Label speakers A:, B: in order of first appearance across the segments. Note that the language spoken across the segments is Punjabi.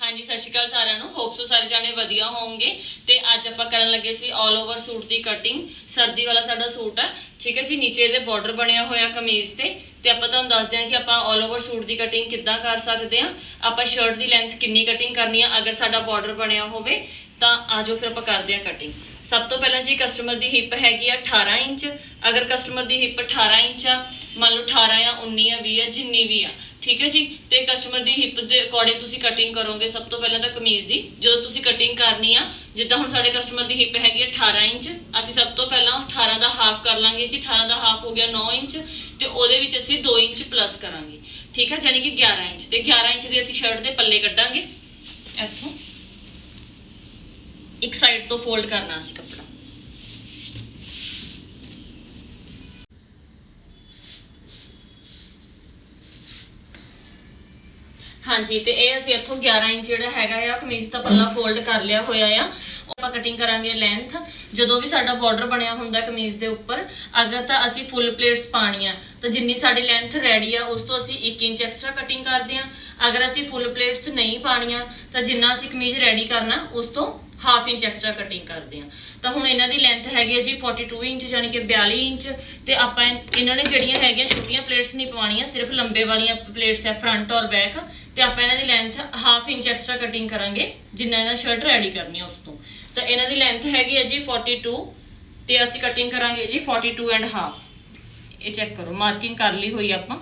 A: ਹਾਂਜੀ, ਸਤਿ ਸ਼੍ਰੀ ਅਕਾਲ ਸਾਰਿਆਂ ਨੂੰ। ਹੋਪ ਸੋ ਸਾਰੇ ਜਾਣੇ ਵਧੀਆ ਹੋਵੋਗੇ। ਤੇ ਅੱਜ ਆਪਾਂ ਕਰਨ ਲੱਗੇ ਸੀ 올 ਓਵਰ ਸੂਟ ਦੀ ਕਟਿੰਗ ਸਰਦੀ ਵਾਲਾ ਸਾਡਾ ਸੂਟ ਹੈ। ਠੀਕ ਹੈ ਜੀ, ਨੀਚੇ ਇਹਦੇ ਬਾਰਡਰ ਬਣਿਆ ਹੋਇਆ ਕਮੀਜ਼ ਤੇ। ਤੇ ਆਪਾਂ ਤੁਹਾਨੂੰ ਦੱਸਦੇ ਹਾਂ ਕਿ ਆਪਾਂ 올 ਓਵਰ ਸੂਟ ਦੀ ਕਟਿੰਗ ਕਿੱਦਾਂ ਕਰ ਸਕਦੇ ਹਾਂ। ਆਪਾਂ ਸ਼ਰਟ ਦੀ ਲੈਂਥ ਕਿੰਨੀ ਕਟਿੰਗ ਕਰਨੀ ਆ ਅਗਰ ਸਾਡਾ ਬਾਰਡਰ ਬਣਿਆ ਹੋਵੇ, ਤਾਂ ਆਜੋ ਫਿਰ ਆਪਾਂ ਕਰਦੇ ਹਾਂ ਕਟਿੰਗ ਸਭ ਤੋਂ ਪਹਿਲਾਂ ਜੀ ਕਸਟਮਰ ਦੀ ਹਿੱਪ ਹੈਗੀ ਆ 18 ਇੰਚ। ਅਗਰ ਕਸਟਮਰ ਦੀ ਹਿੱਪ 18 ਇੰਚ ਆ, ਮੰਨ ਲਓ 18 ਆ 19 ਆ 20 ਆ, ਜਿੰਨੀ ਵੀ ਆ ਠੀਕ ਹੈ ਜੀ? ਤੇ ਕਸਟਮਰ ਦੀ ਹਿੱਪ ਦੇ ਅਕੋਰਡਿੰਗ ਤੁਸੀਂ ਕਟਿੰਗ ਕਰੋਗੇ, ਸਭ ਤੋਂ ਪਹਿਲਾਂ ਤਾਂ ਕਮੀਜ਼ ਦੀ। ਜਦੋਂ ਤੁਸੀਂ ਕਟਿੰਗ ਕਰਨੀ ਆ, ਜਿੱਦਾਂ ਹੁਣ ਸਾਡੇ ਕਸਟਮਰ ਦੀ ਹਿੱਪ ਹੈਗੀ ਆ 18 ਇੰਚ, ਅਸੀਂ ਸਭ ਤੋਂ ਪਹਿਲਾਂ 18 ਦਾ ਹਾਫ ਕਰ ਲਾਂਗੇ ਜੀ। 18 ਦਾ ਹਾਫ ਹੋ ਗਿਆ 9 ਇੰਚ ਤੇ ਉਹਦੇ ਵਿੱਚ ਅਸੀਂ 2 ਇੰਚ ਪਲੱਸ ਕਰਾਂਗੇ। ਠੀਕ ਹੈ? ਯਾਨੀ ਕਿ 11 ਇੰਚ। ਤੇ 11 ਇੰਚ ਦੇ ਅਸੀਂ ਸ਼ਰਟ ਦੇ ਪੱਲੇ ਕੱਢਾਂਗੇ। ਇੱਥੋਂ ਇੱਕ ਸਾਈਡ ਤੋਂ ਫੋਲਡ ਕਰਨਾ ਅਸੀਂ ਕੱਪੜਾ। ਹਾਂਜੀ, ਤੇ ਇਹ ਅਸੀਂ ਇੱਥੋਂ 11 ਇੰਚ ਜਿਹੜਾ ਹੈਗਾ ਆ, ਕਮੀਜ਼ ਦਾ ਪੱਲਾ ਫੋਲਡ ਕਰ ਲਿਆ ਹੋਇਆ ਆ। ਉਹ ਆਪਾਂ ਕਟਿੰਗ ਕਰਾਂਗੇ ਲੈਂਥ ਜਦੋਂ ਵੀ ਸਾਡਾ ਬਾਰਡਰ ਬਣਿਆ ਹੁੰਦਾ ਕਮੀਜ਼ ਦੇ ਉੱਪਰ, ਅਗਰ ਤਾਂ ਅਸੀਂ ਫੁੱਲ ਪਲੇਟਸ ਪਾਣੀਆਂ ਤਾਂ ਜਿੰਨੀ ਸਾਡੀ ਲੈਂਥ ਰੈਡੀ ਆ, ਉਸ ਤੋਂ ਅਸੀਂ 1 ਇੰਚ ਐਕਸਟਰਾ ਕਟਿੰਗ ਕਰਦੇ ਆ। ਅਗਰ ਅਸੀਂ ਫੁੱਲ ਪਲੇਟਸ ਨਹੀਂ ਪਾਣੀਆਂ ਤਾਂ ਜਿੰਨਾ ਅਸੀਂ ਕਮੀਜ਼ ਰੈਡੀ ਕਰਨਾ, ਉਸ ਤੋਂ ਹਾਫ ਇੰਚ ਐਕਸਟਰਾ ਕਟਿੰਗ ਕਰਦੇ ਆ ਤਾਂ ਹੁਣ ਇਹਨਾਂ ਦੀ ਲੈਂਥ ਹੈਗੀ ਹੈ ਜੀ 42 ਇੰਚ ਯਾਨੀ ਕਿ 42 ਇੰਚ। ਤੇ ਆਪਾਂ ਇਹਨਾਂ ਨੇ ਜਿਹੜੀਆਂ ਹੈਗੀਆਂ ਛੋਟੀਆਂ ਪਲੇਟਸ ਨਹੀਂ ਪਵਾਉਣੀਆਂ, ਸਿਰਫ ਲੰਬੇ ਵਾਲੀਆਂ ਪਲੇਟਸ ਹੈ ਫਰੰਟ ਔਰ ਬੈਕ ਤੇ ਆਪਾਂ ਇਹਨਾਂ ਦੀ length half inch extra cutting ਕਰਾਂਗੇ, ਜਿੰਨਾ ਇਹਨਾਂ ਸ਼ਰਟ ਰੈਡੀ ਕਰਨੀ ਹੈ ਉਸ ਤੋਂ। ਤਾਂ ਇਹਨਾਂ ਦੀ ਲੈਂਥ ਹੈਗੀ ਹੈ ਜੀ 42 ਤੇ ਅਸੀਂ ਕਟਿੰਗ ਕਰਾਂਗੇ ਜੀ 42 ਐਂਡ ਹਾਫ ਇਹ ਚੈੱਕ ਕਰੋ ਮਾਰਕਿੰਗ ਕਰ ਲਈ ਹੋਈ ਆਪਾਂ।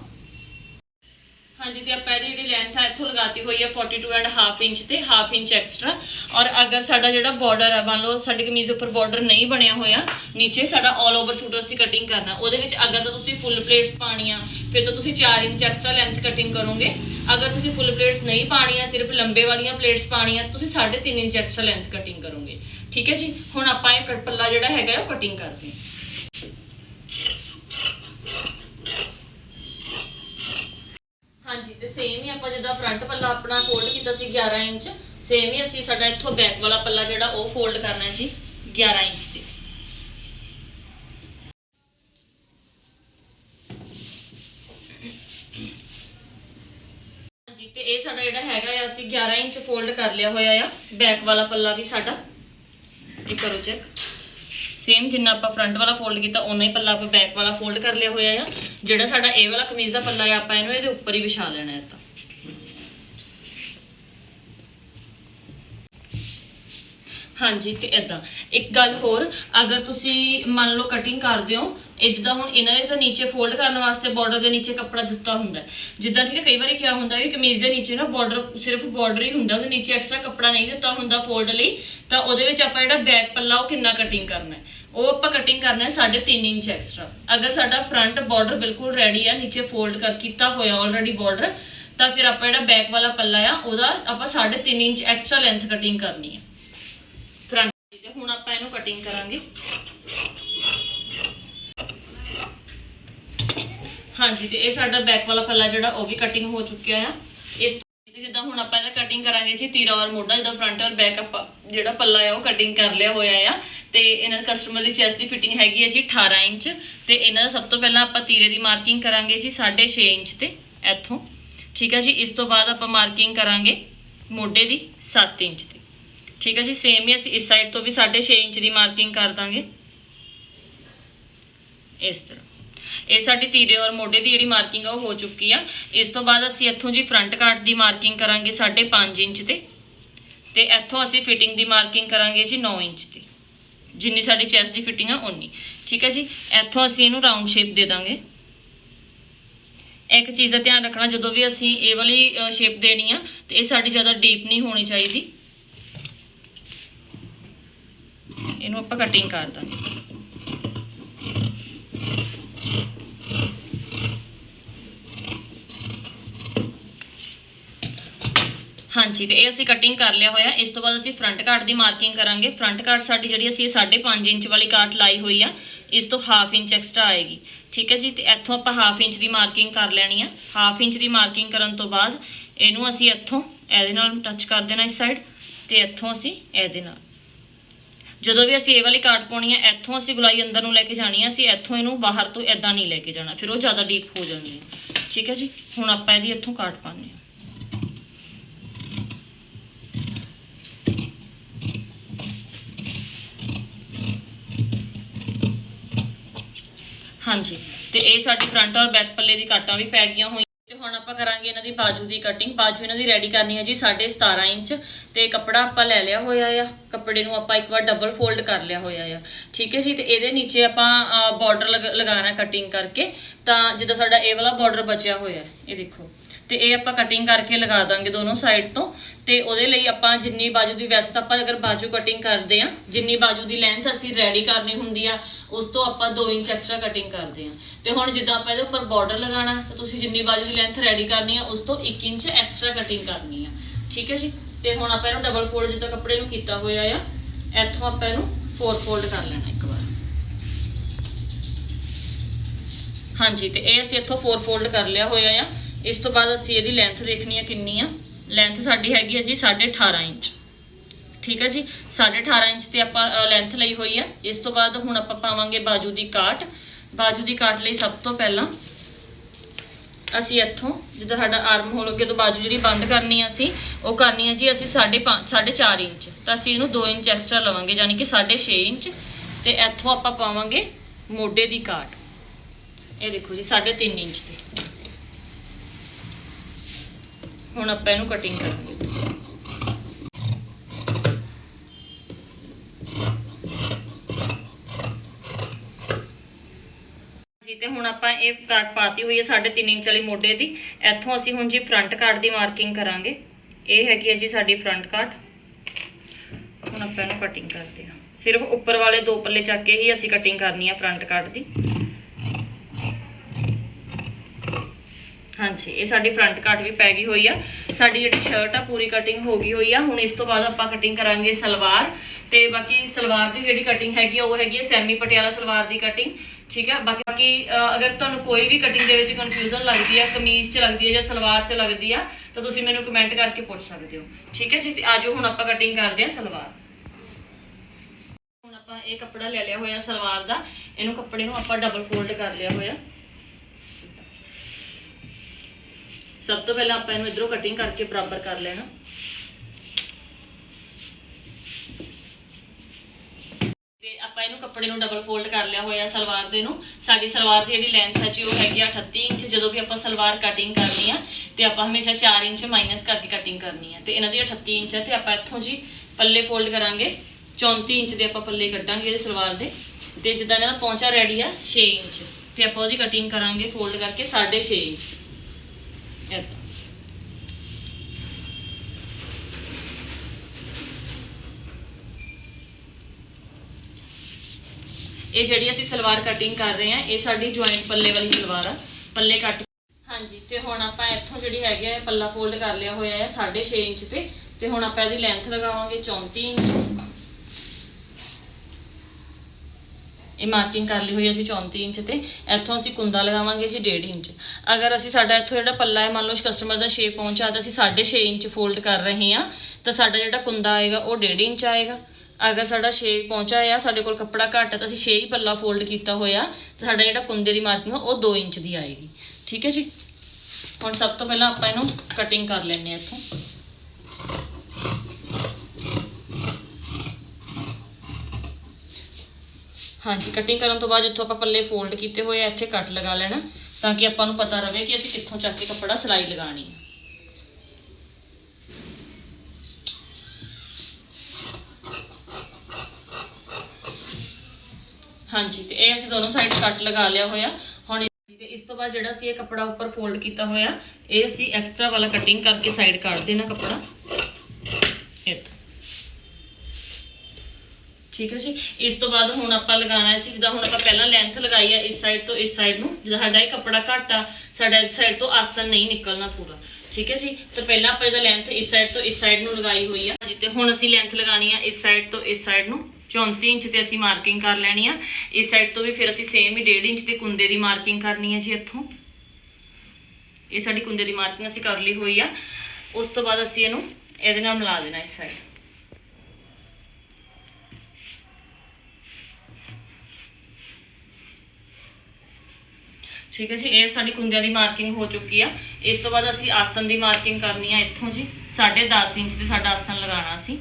A: ਹਾਂਜੀ, ਤੇ ਆਪਾਂ ਇਹਦੀ ਜਿਹੜੀ ਲੈਂਥ ਆ, ਇੱਥੋਂ ਲਗਾਤੀ ਹੋਈ ਹੈ 42 ਐਂਡ ਹਾਫ ਇੰਚ ਤੇ ਹਾਫ ਇੰਚ ਐਕਸਟਰਾ ਔਰ ਅਗਰ ਸਾਡਾ ਜਿਹੜਾ ਬਾਰਡਰ ਹੈ ਮੰਨ ਲਓ ਸਾਡੀ ਕਮੀਜ਼ ਦੇ ਉੱਪਰ ਬਾਰਡਰ ਨਹੀਂ ਬਣਿਆ ਹੋਇਆ, ਨੀਚੇ ਸਾਡਾ 올 ਓਵਰ ਸੂਟ ਅਸੀਂ ਕਟਿੰਗ ਕਰਨਾ। ਉਹਦੇ ਵਿੱਚ ਅਗਰ ਤਾਂ ਤੁਸੀਂ ਫੁੱਲ ਪਲੇਟਸ ਪਾਣੀਆਂ ਫਿਰ ਤਾਂ ਤੁਸੀਂ 4 ਇੰਚ ਐਕਸਟਰਾ ਲੈਂਥ ਕਟਿੰਗ ਕਰੋਗੇ। ਅਗਰ ਤੁਸੀਂ ਫੁੱਲ ਪਲੇਟਸ ਨਹੀਂ ਪਾਣੀਆਂ ਸਿਰਫ ਲੰਬੇ ਵਾਲੀਆਂ ਪਲੇਟਸ ਪਾਣੀਆਂ ਤੁਸੀਂ 3.5 ਇੰਚ ਐਕਸਟਰਾ ਲੈਂਥ ਕਟਿੰਗ ਕਰੋਗੇ। ਠੀਕ ਹੈ ਜੀ? ਹੁਣ ਆਪਾਂ ਇਹ ਕੱਟ ਪੱਲਾ ਜਿਹੜਾ ਹੈਗਾ, ਉਹ ਕਟਿੰਗ ਕਰਦੇ ਹਾਂ ਹਾਂਜੀ ਤੇ ਸੇਮ ਹੀ ਆਪਾਂ ਜਿੱਦਾਂ ਫਰੰਟ ਪੱਲਾ ਆਪਣਾ ਫੋਲਡ ਕੀਤਾ ਸੀ 11 ਇੰਚ ਸੇਮ ਹੀ ਅਸੀਂ ਸਾਡਾ ਇੱਥੋਂ ਬੈਕ ਵਾਲਾ ਪੱਲਾ ਜਿਹੜਾ ਉਹ ਫੋਲਡ ਕਰਨਾ ਹੈ ਜੀ 11 ਇੰਚ ਤੇ। ਹਾਂਜੀ, ਤੇ ਇਹ ਸਾਡਾ ਜਿਹੜਾ ਹੈਗਾ ਆ, ਅਸੀਂ 11 ਇੰਚ ਫੋਲਡ ਕਰ ਲਿਆ ਹੋਇਆ ਆ ਬੈਕ ਵਾਲਾ ਪੱਲਾ ਵੀ ਸਾਡਾ। ਇਹ ਕਰੋ ਚੈੱਕ ਸੇਮ ਜਿੰਨਾ ਆਪਾਂ ਫਰੰਟ ਵਾਲਾ ਫੋਲਡ ਕੀਤਾ ਉਨਾ ਹੀ ਪੱਲਾ ਆਪਾਂ ਬੈਕ ਵਾਲਾ ਫੋਲਡ ਕਰ ਲਿਆ ਹੋਇਆ ਆ। ਜਿਹੜਾ ਸਾਡਾ ਇਹ ਵਾਲਾ ਕਮੀਜ਼ ਦਾ ਪੱਲਾ ਆ, ਆਪਾਂ ਇਹਨੂੰ ਇਹਦੇ ਉੱਪਰ ਹੀ ਵਿਛਾ ਲੈਣਾ ਹੈ ਤਾਂ। ਹਾਂਜੀ ਤੇ ਇਦਾਂ ਇੱਕ ਗੱਲ ਹੋਰ, ਅਗਰ ਤੁਸੀਂ ਮੰਨ ਲਓ ਕਟਿੰਗ ਕਰਦੇ ਹੋ ਇਹ ਜਿੱਦਾਂ ਹੁਣ ਇਹਨਾਂ ਦੇ ਤਾਂ ਨੀਚੇ ਫੋਲਡ ਕਰਨ ਵਾਸਤੇ ਬਾਰਡਰ ਦੇ ਨੀਚੇ ਕੱਪੜਾ ਦਿੱਤਾ ਹੁੰਦਾ ਜਿੱਦਾਂ ਠੀਕ ਹੈ, ਕਈ ਵਾਰੀ ਕਿਆ ਹੁੰਦਾ ਵੀ ਕਮੀਜ਼ ਦੇ ਨੀਚੇ ਨਾ ਬਾਰਡਰ ਸਿਰਫ ਬਾਰਡਰ ਹੀ ਹੁੰਦਾ, ਉਹਦੇ ਨੀਚੇ ਐਕਸਟਰਾ ਕੱਪੜਾ ਨਹੀਂ ਦਿੱਤਾ ਹੁੰਦਾ ਫੋਲਡ ਲਈ, ਤਾਂ ਉਹਦੇ ਵਿੱਚ ਆਪਾਂ ਜਿਹੜਾ ਬੈਕ ਪੱਲਾ ਉਹ ਕਿੰਨਾ ਕਟਿੰਗ ਕਰਨਾ ਹੈ? ਉਹ ਆਪਾਂ ਕਟਿੰਗ ਕਰਨਾ ਹੈ 3.5 ਇੰਚ ਐਕਸਟਰਾ ਅਗਰ ਸਾਡਾ ਫਰੰਟ ਬਾਰਡਰ ਬਿਲਕੁਲ ਰੈਡੀ ਆ, ਨੀਚੇ ਫੋਲਡ ਕਰ, ਕੀਤਾ ਹੋਇਆ ਆਲਰੇਡੀ ਬਾਰਡਰ ਤਾਂ ਫਿਰ ਆਪਾਂ ਜਿਹੜਾ ਬੈਕ ਵਾਲਾ ਪੱਲਾ ਆ, ਉਹਦਾ ਆਪਾਂ 3.5 ਇੰਚ ਐਕਸਟਰਾ ਲੈਂਥ ਕਟਿੰਗ ਕਰਨੀ ਹੈ। ਹੁਣ ਆਪਾਂ ਇਹਨੂੰ ਕਟਿੰਗ ਕਰਾਂਗੇ। ਹਾਂਜੀ, ਤੇ ਇਹ ਸਾਡਾ ਬੈਕ ਵਾਲਾ ਪੱਲਾ ਜਿਹੜਾ, ਉਹ ਵੀ ਕਟਿੰਗ ਹੋ ਚੁੱਕਿਆ ਆ। ਇਸ ਜਿੱਦਾਂ ਹੁਣ ਆਪਾਂ ਇਹਦਾ ਕਟਿੰਗ ਕਰਾਂਗੇ ਜੀ, ਤੀਰਾ ਔਰ ਮੋਢਾ, ਜਿੱਦਾਂ ਫਰੰਟ ਔਰ ਬੈਕ ਆਪਾਂ ਜਿਹੜਾ ਪੱਲਾ ਆ, ਉਹ ਕਟਿੰਗ ਕਰ ਲਿਆ ਹੋਇਆ ਆ। ਤੇ ਇਹਨਾਂ ਦੇ ਕਸਟਮਰ ਦੀ ਚੈਸਟ ਦੀ ਫਿਟਿੰਗ ਹੈਗੀ ਹੈ ਜੀ 18 ਇੰਚ। ਤੇ ਇਹਨਾਂ ਦਾ ਸਭ ਤੋਂ ਪਹਿਲਾਂ ਆਪਾਂ ਤੀਰੇ ਦੀ ਮਾਰਕਿੰਗ ਕਰਾਂਗੇ ਜੀ 6.5 ਇੰਚ ਤੇ, ਇੱਥੋਂ। ਠੀਕ ਹੈ ਜੀ? ਇਸ ਤੋਂ ਬਾਅਦ ਆਪਾਂ ਮਾਰਕਿੰਗ ਕਰਾਂਗੇ ਮੋਢੇ ਦੀ 7 ਇੰਚ ਤੇ। ਠੀਕ ਹੈ ਜੀ ਸੇਮ ਹੀ ਅਸੀਂ ਇਸ ਸਾਈਡ ਤੋਂ ਵੀ 6.5 ਇੰਚ ਦੀ ਮਾਰਕਿੰਗ ਕਰ ਦਾਂਗੇ। ਇਸ ਤਰ੍ਹਾਂ। ਇਹ ਸਾਡੀ ਤੀਰੇ ਔਰ ਮੋਢੇ ਦੀ ਜਿਹੜੀ ਮਾਰਕਿੰਗ ਆ, ਉਹ ਹੋ ਚੁੱਕੀ ਆ। ਇਸ ਤੋਂ ਬਾਅਦ ਅਸੀਂ ਇੱਥੋਂ ਜੀ ਫਰੰਟ ਕਾਟ ਦੀ ਮਾਰਕਿੰਗ ਕਰਾਂਗੇ 5.5 ਇੰਚ ਤੇ। ਤੇ ਇੱਥੋਂ ਅਸੀਂ ਫਿਟਿੰਗ ਦੀ ਮਾਰਕਿੰਗ ਕਰਾਂਗੇ ਜੀ 9 ਇੰਚ ਤੇ। ਜਿੰਨੀ ਸਾਡੀ ਚੈਸਟ ਦੀ ਫਿਟਿੰਗ ਆ, ਓਨੀ। ਠੀਕ ਹੈ ਜੀ? ਇੱਥੋਂ ਅਸੀਂ ਇਹਨੂੰ ਰਾਉਂਡ ਸ਼ੇਪ ਦੇ ਦਾਂਗੇ। ਇੱਕ ਚੀਜ਼ ਦਾ ਧਿਆਨ ਰੱਖਣਾ, ਜਦੋਂ ਵੀ ਅਸੀਂ ਇਹ ਵਾਲੀ ਸ਼ੇਪ ਦੇਣੀ ਆ, ਤੇ ਇਹ ਸਾਡੀ ਜ਼ਿਆਦਾ ਡੀਪ ਨਹੀਂ ਹੋਣੀ ਚਾਹੀਦੀ। ਇਹਨੂੰ ਆਪਾਂ ਕਟਿੰਗ ਕਰ ਦਾਂਗੇ। ਹਾਂਜੀ, ਤੇ ਇਹ ਅਸੀਂ ਕਟਿੰਗ ਕਰ ਲਿਆ ਹੋਇਆ। ਇਸ ਤੋਂ ਬਾਅਦ ਅਸੀਂ ਫਰੰਟ ਕਾਟ ਦੀ ਮਾਰਕਿੰਗ ਕਰਾਂਗੇ। ਫਰੰਟ ਕਾਟ ਸਾਡੀ ਜਿਹੜੀ ਅਸੀਂ 5.5 ਇੰਚ ਵਾਲੀ ਕਾਟ ਲਾਈ ਹੋਈ ਆ, ਇਸ ਤੋਂ ਹਾਫ ਇੰਚ ਐਕਸਟਰਾ ਆਏਗੀ। ਠੀਕ ਹੈ ਜੀ? ਤੇ ਇੱਥੋਂ ਆਪਾਂ ਹਾਫ ਇੰਚ ਦੀ ਮਾਰਕਿੰਗ ਕਰ ਲੈਣੀ ਆ। ਹਾਫ ਇੰਚ ਦੀ ਮਾਰਕਿੰਗ ਕਰਨ ਤੋਂ ਬਾਅਦ ਇਹਨੂੰ ਅਸੀਂ ਇੱਥੋਂ ਇਹਦੇ ਨਾਲ ਟੱਚ ਕਰ ਦੇਣਾ ਇਸ ਸਾਈਡ ਤੇ ਇੱਥੋਂ ਅਸੀਂ ਇਹਦੇ ਨਾਲ। ਜਦੋਂ ਵੀ ਅਸੀਂ ਇਹ ਵਾਲੀ ਕਾਟ ਪਾਉਣੀ ਹੈ, ਇੱਥੋਂ ਅਸੀਂ ਗੁਲਾਈ ਅੰਦਰ ਨੂੰ ਲੈ ਕੇ ਜਾਣੀ ਹੈ, ਅਸੀਂ ਇੱਥੋਂ ਇਹਨੂੰ ਬਾਹਰ ਤੋਂ ਐਦਾਂ ਨਹੀਂ ਲੈ ਕੇ ਜਾਣਾ, ਫਿਰ ਉਹ ਜ਼ਿਆਦਾ ਡੀਪ ਹੋ ਜਾਣੀ ਹੈ। ਠੀਕ ਹੈ ਜੀ? ਹੁਣ ਆਪਾਂ ਇਹਦੀ ਇੱਥੋਂ ਕਾਟ ਪਾਉਣੀ ਹੈ। ਹਾਂਜੀ, ਤੇ ਇਹ ਸਾਡੀ ਫਰੰਟ ਔਰ ਬੈਕ ਪੱਲੇ ਦੀ ਕਾਟਾਂ ਵੀ ਪੈ ਗਈਆਂ ਹੋਈਆਂ। ਹੁਣ ਆਪਾਂ ਕਰਾਂਗੇ ਇਹਨਾਂ ਦੀ ਬਾਜੂ ਦੀ ਕਟਿੰਗ ਬਾਜੂ ਇਹਨਾਂ ਦੀ ਰੈਡੀ ਕਰਨੀ ਹੈ ਜੀ 17.5 ਇੰਚ। ਤੇ ਕੱਪੜਾ ਆਪਾਂ ਲੈ ਲਿਆ ਹੋਇਆ ਆ। ਕੱਪੜੇ ਨੂੰ ਆਪਾਂ ਇੱਕ ਵਾਰ ਡਬਲ ਫੋਲਡ ਕਰ ਲਿਆ ਹੋਇਆ ਆ। ਠੀਕ ਹੈ ਜੀ? ਤੇ ਇਹਦੇ ਨੀਚੇ ਆਪਾਂ ਬਾਰਡਰ ਲਗਾਉਣਾ ਕਟਿੰਗ ਕਰਕੇ। ਤਾਂ ਜਿੱਦਾਂ ਸਾਡਾ ਇਹ ਵਾਲਾ ਬਾਰਡਰ ਬਚਿਆ ਹੋਇਆ ਇਹ ਦੇਖੋ। ਤੇ ਇਹ ਆਪਾਂ ਕਟਿੰਗ ਕਰਕੇ ਲਗਾ ਦਾਂਗੇ ਦੋਨੋਂ ਸਾਈਡ ਤੋਂ। ਤੇ ਉਹਦੇ ਲਈ ਆਪਾਂ ਜਿੰਨੀ ਬਾਜੂ ਦੀ, ਵੈਸੇ ਤਾਂ ਆਪਾਂ ਅਗਰ ਬਾਜੂ ਕਟਿੰਗ ਕਰਦੇ ਆ ਜਿੰਨੀ ਬਾਜੂ ਦੀ ਲੈਂਥ ਅਸੀਂ ਰੈਡੀ ਕਰਨੀ ਹੁੰਦੀ ਆ ਉਸ ਤੋਂ ਆਪਾਂ 2 ਇੰਚ ਐਕਸਟਰਾ ਕਟਿੰਗ ਕਰਦੇ ਆ ਤੇ ਹੁਣ ਜਿੱਦਾਂ ਆਪਾਂ ਇਹਦੇ ਉੱਪਰ ਬਾਰਡਰ ਲਗਾਉਣਾ, ਤਾਂ ਤੁਸੀਂ ਜਿੰਨੀ ਬਾਜੂ ਦੀ ਲੈਂਥ ਰੈਡੀ ਕਰਨੀ ਆ, ਉਸ ਤੋਂ 1 ਇੰਚ ਐਕਸਟਰਾ ਕਟਿੰਗ ਕਰਨੀ ਆ। ਠੀਕ ਹੈ ਜੀ? ਤੇ ਹੁਣ ਆਪਾਂ ਇਹਨੂੰ ਡਬਲ ਫੋਲਡ ਜਿੱਦਾਂ ਕੱਪੜੇ ਨੂੰ ਕੀਤਾ ਹੋਇਆ ਆ, ਇੱਥੋਂ ਆਪਾਂ ਇਹਨੂੰ ਫੋਰ ਫੋਲਡ ਕਰ ਲੈਣਾ ਇੱਕ ਵਾਰ। ਹਾਂਜੀ, ਤੇ ਇਹ ਅਸੀਂ ਇੱਥੋਂ ਫੋਰ ਫੋਲਡ ਕਰ ਲਿਆ ਹੋਇਆ ਆ। ਇਸ ਤੋਂ ਬਾਅਦ ਅਸੀਂ ਇਹਦੀ ਲੈਂਥ ਦੇਖਣੀ ਆ ਕਿੰਨੀ ਆ। ਲੈਂਥ ਸਾਡੀ ਹੈਗੀ ਆ ਜੀ 18.5 ਇੰਚ। ਠੀਕ ਹੈ ਜੀ? 18.5 ਇੰਚ ਤੇ ਆਪਾਂ ਲੈਂਥ ਲਈ ਹੋਈ ਆ ਇਸ ਤੋਂ ਬਾਅਦ ਹੁਣ ਆਪਾਂ ਪਾਵਾਂਗੇ ਬਾਜੂ ਦੀ ਕਾਟ। ਬਾਜੂ ਦੀ ਕਾਟ ਲਈ ਸਭ ਤੋਂ ਪਹਿਲਾਂ ਅਸੀਂ ਇੱਥੋਂ, ਜਦੋਂ ਸਾਡਾ ਆਰਮ ਹੋਲ ਅੱਗੇ ਤੋਂ ਬਾਜੂ ਜਿਹੜੀ ਬੰਦ ਕਰਨੀ ਆ ਅਸੀਂ, ਉਹ ਕਰਨੀ ਆ ਜੀ ਅਸੀਂ 5.5 4.5 ਇੰਚ। ਤਾਂ ਅਸੀਂ ਇਹਨੂੰ 2 ਇੰਚ ਐਕਸਟਰਾ ਲਵਾਂਗੇ, ਯਾਨੀ ਕਿ 6.5 ਇੰਚ। ਤੇ ਇੱਥੋਂ ਆਪਾਂ ਪਾਵਾਂਗੇ ਮੋਢੇ ਦੀ ਕਾਟ। ਇਹ ਦੇਖੋ ਜੀ 3.5 ਇੰਚ ਤੇ। ਹੁਣ ਆਪਾਂ ਇਹਨੂੰ ਕਟਿੰਗ ਕਰਾਂਗੇ ਜੀ ਤੇ ਹੁਣ ਆਪਾਂ ਇਹ ਕਾਟ ਪਾਤੀ ਹੋਈ ਹੈ 3.5 ਇੰਚ ਵਾਲੀ ਮੋਢੇ ਦੀ। ਇੱਥੋਂ ਅਸੀਂ ਹੁਣ ਜੀ ਫਰੰਟ ਕਾਟ ਦੀ ਮਾਰਕਿੰਗ ਕਰਾਂਗੇ। ਇਹ ਹੈਗੀ ਹੈ ਜੀ ਸਾਡੀ ਫਰੰਟ ਕਾਟ ਹੁਣ ਆਪਾਂ ਇਹਨੂੰ ਕਟਿੰਗ ਕਰਦੇ ਹਾਂ। ਸਿਰਫ ਉੱਪਰ ਵਾਲੇ ਦੋ ਪੱਲੇ ਚੱਕ ਕੇ ਹੀ ਅਸੀਂ ਕਟਿੰਗ ਕਰਨੀ ਆ ਫਰੰਟ ਕਾਟ ਦੀ। ਹਾਂਜੀ, ਇਹ ਸਾਡੀ ਫਰੰਟ ਕੱਟ ਵੀ ਪੈ ਗਈ ਹੋਈ ਆ। ਸਾਡੀ ਜਿਹੜੀ ਸ਼ਰਟ ਆ, ਪੂਰੀ ਕਟਿੰਗ ਹੋ ਗਈ ਹੋਈ ਆ। ਹੁਣ ਇਸ ਤੋਂ ਬਾਅਦ ਆਪਾਂ ਕਟਿੰਗ ਕਰਾਂਗੇ ਸਲਵਾਰ। ਤੇ ਬਾਕੀ ਸਲਵਾਰ ਦੀ ਜਿਹੜੀ ਕਟਿੰਗ ਹੈਗੀ ਆ, ਉਹ ਹੈਗੀ ਹੈ ਸੈਮੀ ਪਟਿਆਲਾ ਸਲਵਾਰ ਦੀ ਕਟਿੰਗ ਠੀਕ ਹੈ ਬਾਕੀ ਬਾਕੀ ਅਗਰ ਤੁਹਾਨੂੰ ਕੋਈ ਵੀ ਕਟਿੰਗ ਦੇ ਵਿੱਚ ਕਨਫਿਊਜ਼ਨ ਲੱਗਦੀ ਆ, ਕਮੀਜ਼ 'ਚ ਲੱਗਦੀ ਆ ਜਾਂ ਸਲਵਾਰ 'ਚ ਲੱਗਦੀ ਆ, ਤਾਂ ਤੁਸੀਂ ਮੈਨੂੰ ਕਮੈਂਟ ਕਰਕੇ ਪੁੱਛ ਸਕਦੇ ਹੋ। ਠੀਕ ਹੈ ਜੀ? ਤੇ ਆਜੋ ਹੁਣ ਆਪਾਂ ਕਟਿੰਗ ਕਰਦੇ ਹਾਂ ਸਲਵਾਰ। ਹੁਣ ਆਪਾਂ ਇਹ ਕੱਪੜਾ ਲੈ ਲਿਆ ਹੋਇਆ ਸਲਵਾਰ ਦਾ। ਇਹਨੂੰ ਕੱਪੜੇ ਨੂੰ ਆਪਾਂ ਡਬਲ ਫੋਲਡ ਕਰ ਲਿਆ ਹੋਇਆ। ਸਭ ਤੋਂ ਪਹਿਲਾਂ ਆਪਾਂ ਇਹਨੂੰ ਇਧਰੋਂ ਕਟਿੰਗ ਕਰਕੇ ਬਰਾਬਰ ਕਰ ਲੈਣਾ ਤੇ ਆਪਾਂ ਇਹਨੂੰ ਕੱਪੜੇ ਨੂੰ ਡਬਲ ਫੋਲਡ ਕਰ ਲਿਆ ਹੋਇਆ ਸਲਵਾਰ ਦੇ ਨੂੰ। ਸਾਡੀ ਸਲਵਾਰ ਦੀ ਜਿਹੜੀ ਲੈਂਥ ਹੈ ਜੀ, ਉਹ ਹੈਗੀ ਆ 38 ਇੰਚ, ਜਦੋਂ ਵੀ ਆਪਾਂ ਸਲਵਾਰ ਕਟਿੰਗ ਕਰਨੀ ਆ, ਤੇ ਆਪਾਂ ਹਮੇਸ਼ਾ 4 ਇੰਚ ਮਾਈਨਸ ਕਰਕੇ ਕਟਿੰਗ ਕਰਨੀ ਆ। ਤੇ ਇਹਨਾਂ ਦੀ 38 ਇੰਚ ਹੈ ਤੇ ਆਪਾਂ ਇੱਥੋਂ ਜੀ ਪੱਲੇ ਫੋਲਡ ਕਰਾਂਗੇ। 34 ਇੰਚ ਦੇ ਆਪਾਂ ਪੱਲੇ ਕੱਢਾਂਗੇ ਇਹਦੇ ਸਲਵਾਰ ਦੇ। ਤੇ ਜਿੱਦਾਂ ਇਹਨਾਂ ਦਾ ਪੌਂਚਾ ਰੈਡੀ ਆ 6 ਇੰਚ। ਤੇ ਆਪਾਂ ਉਹਦੀ ਕਟਿੰਗ ਕਰਾਂਗੇ ਫੋਲਡ ਕਰਕੇ 6.5 ਇੰਚ। ਇਹ ਜਿਹੜੀ ਅਸੀਂ ਸਲਵਾਰ ਕਟਿੰਗ ਕਰ ਰਹੇ ਹਾਂ, ਇਹ ਸਾਡੀ ਜੁਆਇੰਟ ਪੱਲੇ ਵਾਲੀ ਸਲਵਾਰ ਆ। ਪੱਲੇ ਕੱਟ ਹਾਂਜੀ, ਤੇ ਹੁਣ ਆਪਾਂ ਇੱਥੋਂ ਜਿਹੜੀ ਹੈਗੀ ਆ, ਇਹ ਪੱਲਾ ਫੋਲਡ ਕਰ ਲਿਆ ਹੋਇਆ ਹੈ 6.5 ਇੰਚ ਤੇ। ਤੇ ਹੁਣ ਆਪਾਂ ਇਹਦੀ ਲੈਂਥ ਲਗਾਵਾਂਗੇ 34 ਇੰਚ। ਇਹ ਮਾਰਕਿੰਗ ਕਰ ਲਈ ਹੋਈ ਅਸੀਂ 34 ਇੰਚ ਤੇ। ਇੱਥੋਂ ਅਸੀਂ ਕੁੰਦਾ ਲਗਾਵਾਂਗੇ ਜੀ 1.5 ਇੰਚ। ਅਗਰ ਅਸੀਂ ਸਾਡਾ ਇੱਥੋਂ ਜਿਹੜਾ ਪੱਲਾ ਹੈ, ਮੰਨ ਲਓ ਕਸਟਮਰ ਦਾ ਸ਼ੇਪ ਪਹੁੰਚਾ, ਤਾਂ ਅਸੀਂ 6.5 ਇੰਚ ਫੋਲਡ ਕਰ ਰਹੇ ਹਾਂ। ਤਾਂ ਸਾਡਾ ਜਿਹੜਾ ਕੁੰਦਾ ਆਏਗਾ, ਉਹ 1.5 ਇੰਚ ਆਏਗਾ। ਅਗਰ ਸਾਡਾ 6 ਪਹੁੰਚਾ ਆ, ਸਾਡੇ ਕੋਲ ਕੱਪੜਾ ਘੱਟ ਹੈ ਤਾਂ ਅਸੀਂ 6 ਹੀ ਪੱਲਾ ਫੋਲਡ ਕੀਤਾ ਹੋਇਆ, ਤਾਂ ਸਾਡਾ ਜਿਹੜਾ ਕੁੰਦੇ ਦੀ ਮਾਰਕਿੰਗ ਆ, ਉਹ 2 ਇੰਚ ਦੀ ਆਏਗੀ। ਠੀਕ ਹੈ ਜੀ? ਹੁਣ ਸਭ ਤੋਂ ਪਹਿਲਾਂ ਆਪਾਂ ਇਹਨੂੰ ਕਟਿੰਗ ਕਰ ਲੈਂਦੇ ਹਾਂ ਇੱਥੋਂ। ਹਾਂਜੀ ਕਟਿੰਗ ਕਰਨ ਤੋਂ ਬਾਅਦ ਜਿੱਥੋਂ ਆਪਾਂ ਪੱਲੇ ਫੋਲਡ ਕੀਤੇ ਹੋਏ ਆ, ਇੱਥੇ ਕੱਟ ਲਗਾ ਲੈਣਾ, ਤਾਂ ਕਿ ਆਪਾਂ ਨੂੰ ਪਤਾ ਰਹੇ ਕਿ ਅਸੀਂ ਕਿੱਥੋਂ ਚੱਕ ਕੇ ਕੱਪੜਾ ਸਿਲਾਈ ਲਗਾਣੀ ਹੈ। ਹਾਂਜੀ, ਤੇ ਇਹ ਅਸੀਂ ਦੋਨੋਂ ਸਾਈਡ ਕੱਟ ਲਗਾ ਲਿਆ ਹੋਇਆ। ਹੁਣ ਤੇ ਇਸ ਤੋਂ ਬਾਅਦ ਜਿਹੜਾ ਸੀ ਇਹ ਕੱਪੜਾ ਉੱਪਰ ਫੋਲਡ ਕੀਤਾ ਹੋਇਆ, ਇਹ ਅਸੀਂ ਐਕਸਟਰਾ ਵਾਲਾ ਕਟਿੰਗ ਕਰਕੇ ਸਾਈਡ ਕੱਢ ਦੇਣਾ ਕੱਪੜਾ। ਇੱਥੇ ਠੀਕ ਹੈ ਜੀ? ਇਸ ਤੋਂ ਬਾਅਦ ਹੁਣ ਆਪਾਂ ਲਗਾਉਣਾ ਹੈ ਜੀ, ਜਿੱਦਾਂ ਹੁਣ ਆਪਾਂ ਪਹਿਲਾਂ ਲੈਂਥ ਲਗਾਈ ਆ ਇਸ ਸਾਈਡ ਤੋਂ ਇਸ ਸਾਈਡ ਨੂੰ, ਜਿੱਦਾਂ ਸਾਡਾ ਇਹ ਕੱਪੜਾ ਘੱਟ ਆ, ਸਾਡਾ ਇਸ ਸਾਈਡ ਤੋਂ ਆਸਨ ਨਹੀਂ ਨਿਕਲਣਾ ਪੂਰਾ। ਠੀਕ ਹੈ ਜੀ? ਤਾਂ ਪਹਿਲਾਂ ਆਪਾਂ ਇਹਦਾ ਲੈਂਥ ਇਸ ਸਾਈਡ ਤੋਂ ਇਸ ਸਾਈਡ ਨੂੰ ਲਗਾਈ ਹੋਈ ਆ। ਜੀ ਤੇ ਹੁਣ ਅਸੀਂ ਲੈਂਥ ਲਗਾਣੀ ਆ ਇਸ ਸਾਈਡ ਤੋਂ ਇਸ ਸਾਈਡ ਨੂੰ। 34 ਇੰਚ ਤੇ ਅਸੀਂ ਮਾਰਕਿੰਗ ਕਰ ਲੈਣੀ ਆ। ਇਸ ਸਾਈਡ ਤੋਂ ਵੀ ਫਿਰ ਅਸੀਂ ਸੇਮ ਹੀ 1.5 ਇੰਚ ਦੇ ਕੁੰਦੇ ਦੀ ਮਾਰਕਿੰਗ ਕਰਨੀ ਹੈ ਜੀ ਇੱਥੋਂ। ਇਹ ਸਾਡੀ ਕੁੰਦੇ ਦੀ ਮਾਰਕਿੰਗ ਅਸੀਂ ਕਰ ਲਈ ਹੋਈ ਆ। ਉਸ ਤੋਂ ਬਾਅਦ ਅਸੀਂ ਇਹਨੂੰ ਇਹਦੇ ਨਾਲ ਮਿਲਾ ਦੇਣਾ ਇਸ ਸਾਈਡ ਠੀਕ ਹੈ ਜੀ, ਇਹ ਸਾਡੀ ਕੁੰਦਿਆਂ ਦੀ ਮਾਰਕਿੰਗ ਹੋ ਚੁੱਕੀ ਆ। ਇਸ ਤੋਂ ਬਾਅਦ ਅਸੀਂ ਆਸਨ ਦੀ ਮਾਰਕਿੰਗ ਕਰਨੀ ਆ ਇੱਥੋਂ ਜੀ। 10.5 ਇੰਚ ਤੇ ਸਾਡਾ ਆਸਨ ਲਗਾਉਣਾ ਸੀ।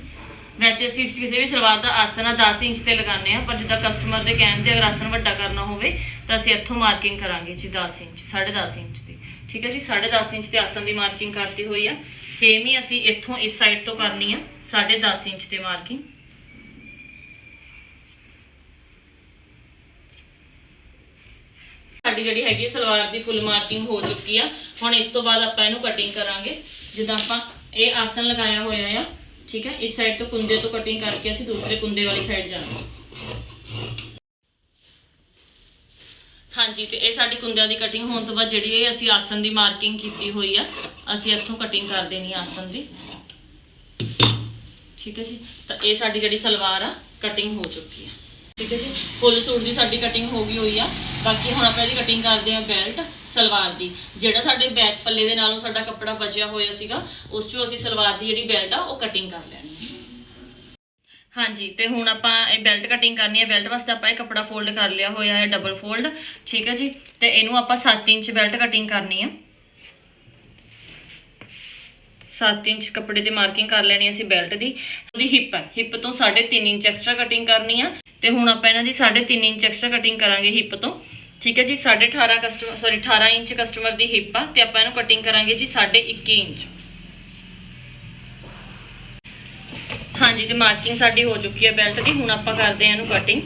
A: ਵੈਸੇ ਅਸੀਂ ਕਿਸੇ ਵੀ ਸਲਵਾਰ ਦਾ ਆਸਨ ਆ 10 ਇੰਚ ਤੇ ਲਗਾਉਂਦੇ ਆ ਪਰ ਜਿੱਦਾਂ ਕਸਟਮਰ ਦੇ ਕਹਿਣ ਤੇ ਅਗਰ ਆਸਨ ਵੱਡਾ ਕਰਨਾ ਹੋਵੇ, ਤਾਂ ਅਸੀਂ ਇੱਥੋਂ ਮਾਰਕਿੰਗ ਕਰਾਂਗੇ ਜੀ 10 ਇੰਚ 10.5 ਇੰਚ ਦੀ। ਠੀਕ ਹੈ ਜੀ 10.5 ਇੰਚ ਤੇ ਆਸਨ ਦੀ ਮਾਰਕਿੰਗ ਕਰਤੀ ਹੋਈ ਆ। ਸੇਮ ਹੀ ਅਸੀਂ ਇੱਥੋਂ ਇਸ ਸਾਈਡ ਤੋਂ ਕਰਨੀ ਆ 10.5 ਇੰਚ ਤੇ ਮਾਰਕਿੰਗ ਸਾਡੀ ਜਿਹੜੀ ਹੈਗੀ ਹੈ ਸਲਵਾਰ ਦੀ ਫੁੱਲ ਮਾਰਕਿੰਗ ਹੋ ਚੁੱਕੀ ਆ। ਹੁਣ ਇਸ ਤੋਂ ਬਾਅਦ ਆਪਾਂ ਇਹਨੂੰ ਕਟਿੰਗ ਕਰਾਂਗੇ। ਜਿੱਦਾਂ ਆਪਾਂ ਇਹ ਆਸਨ ਲਗਾਇਆ ਹੋਇਆ ਆ ਠੀਕ ਹੈ? ਇਸ ਸਾਈਡ ਤੋਂ ਕੁੰਦੇ ਤੋਂ ਕਟਿੰਗ ਕਰਕੇ ਅਸੀਂ ਦੂਸਰੇ ਕੁੰਦੇ ਵਾਲੀ ਸਾਈਡ ਜਾਣਾ। ਹਾਂਜੀ, ਤੇ ਇਹ ਸਾਡੀ ਕੁੰਦਿਆਂ ਦੀ ਕਟਿੰਗ ਹੋਣ ਤੋਂ ਬਾਅਦ ਜਿਹੜੀ ਇਹ ਅਸੀਂ ਆਸਨ ਦੀ ਮਾਰਕਿੰਗ ਕੀਤੀ ਹੋਈ ਆ, ਅਸੀਂ ਇੱਥੋਂ ਕਟਿੰਗ ਕਰ ਦੇਣੀ ਆਸਨ ਦੀ। ਠੀਕ ਹੈ ਜੀ? ਤਾਂ ਇਹ ਸਾਡੀ ਜਿਹੜੀ ਸਲਵਾਰ ਆ ਕਟਿੰਗ ਹੋ ਚੁੱਕੀ ਆ। ਠੀਕ ਹੈ ਜੀ? ਫੁੱਲ ਸੂਟ ਦੀ ਸਾਡੀ ਕਟਿੰਗ ਹੋ ਗਈ ਹੋਈ ਆ। ਬਾਕੀ ਹੁਣ ਆਪਾਂ ਇਹਦੀ ਕਟਿੰਗ ਕਰਦੇ ਆ ਬੈਲਟ ਸਲਵਾਰ ਦੀ। ਜਿਹੜਾ ਸਾਡੇ ਬੈਕ ਪੱਲੇ ਦੇ ਨਾਲੋਂ ਸਾਡਾ ਕੱਪੜਾ ਬਚਿਆ ਹੋਇਆ ਸੀਗਾ, ਉਸ ਚੋਂ ਅਸੀਂ ਸਲਵਾਰ ਦੀ ਜਿਹੜੀ ਬੈਲਟ ਆ, ਉਹ ਕਟਿੰਗ ਕਰ ਲੈਣੀ ਹਾਂਜੀ, ਤੇ ਹੁਣ ਆਪਾਂ ਇਹ ਬੈਲਟ ਕਟਿੰਗ ਕਰਨੀ ਹੈ। ਬੈਲਟ ਵਾਸਤੇ ਆਪਾਂ ਇਹ ਕੱਪੜਾ ਫੋਲਡ ਕਰ ਲਿਆ ਹੋਇਆ ਹੈ ਡਬਲ ਫੋਲਡ ਠੀਕ ਹੈ ਜੀ? ਤੇ ਇਹਨੂੰ ਆਪਾਂ 7 ਇੰਚ ਬੈਲਟ ਕਟਿੰਗ ਕਰਨੀ ਹੈ। 7 ਇੰਚ ਕੱਪੜੇ ਤੇ ਮਾਰਕਿੰਗ ਕਰ ਲੈਣੀ ਅਸੀਂ ਬੈਲਟ ਦੀ। ਉਹਦੀ ਹਿੱਪ ਹੈ। ਹਿੱਪ ਤੋਂ 3.5 ਇੰਚ ਐਕਸਟਰਾ ਕਟਿੰਗ ਕਰਨੀ ਆ। ਤੇ ਹੁਣ ਆਪਾਂ ਇਹਨਾਂ ਦੀ 3.5 ਇੰਚ ਐਕਸਟਰਾ ਕਟਿੰਗ ਕਰਾਂਗੇ ਹਿੱਪ ਤੋਂ। ਠੀਕ ਹੈ ਜੀ 18.5 ਕਸਟਮਰ ਸੌਰੀ 18 ਇੰਚ ਕਸਟਮਰ ਦੀ ਹਿੱਪ ਆ ਤੇ ਆਪਾਂ ਇਹਨੂੰ ਕਟਿੰਗ ਕਰਾਂਗੇ ਜੀ 21 ਇੰਚ। ਹਾਂਜੀ, ਤੇ ਮਾਰਕਿੰਗ ਸਾਡੀ ਹੋ ਚੁੱਕੀ ਹੈ ਬੈਲਟ ਦੀ, ਹੁਣ ਆਪਾਂ ਕਰਦੇ ਹਾਂ ਇਹਨੂੰ ਕਟਿੰਗ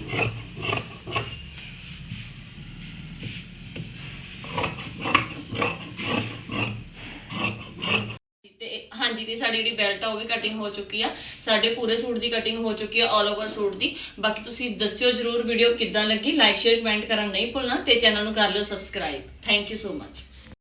A: ਤੇ ਇਹ- ਸਾਡੀ ਜਿਹੜੀ ਬੈਲਟ ਆ ਉਹ ਵੀ ਕਟਿੰਗ ਹੋ ਚੁੱਕੀ ਆ। ਸਾਡੇ ਪੂਰੇ ਸੂਟ ਦੀ ਕਟਿੰਗ ਹੋ ਚੁੱਕੀ ਆ ਆਲ ਓਵਰ ਸੂਟ ਦੀ। ਬਾਕੀ ਤੁਸੀਂ ਦੱਸਿਓ ਜਰੂਰ ਵੀਡੀਓ ਕਿੱਦਾਂ ਲੱਗੀ। ਲਾਈਕ ਸ਼ੇਅਰ ਕਮੈਂਟ ਕਰਨਾ ਨਹੀਂ ਭੁੱਲਣਾ ਤੇ ਚੈਨਲ ਨੂੰ ਕਰ ਲਿਓ subscribe thank you so much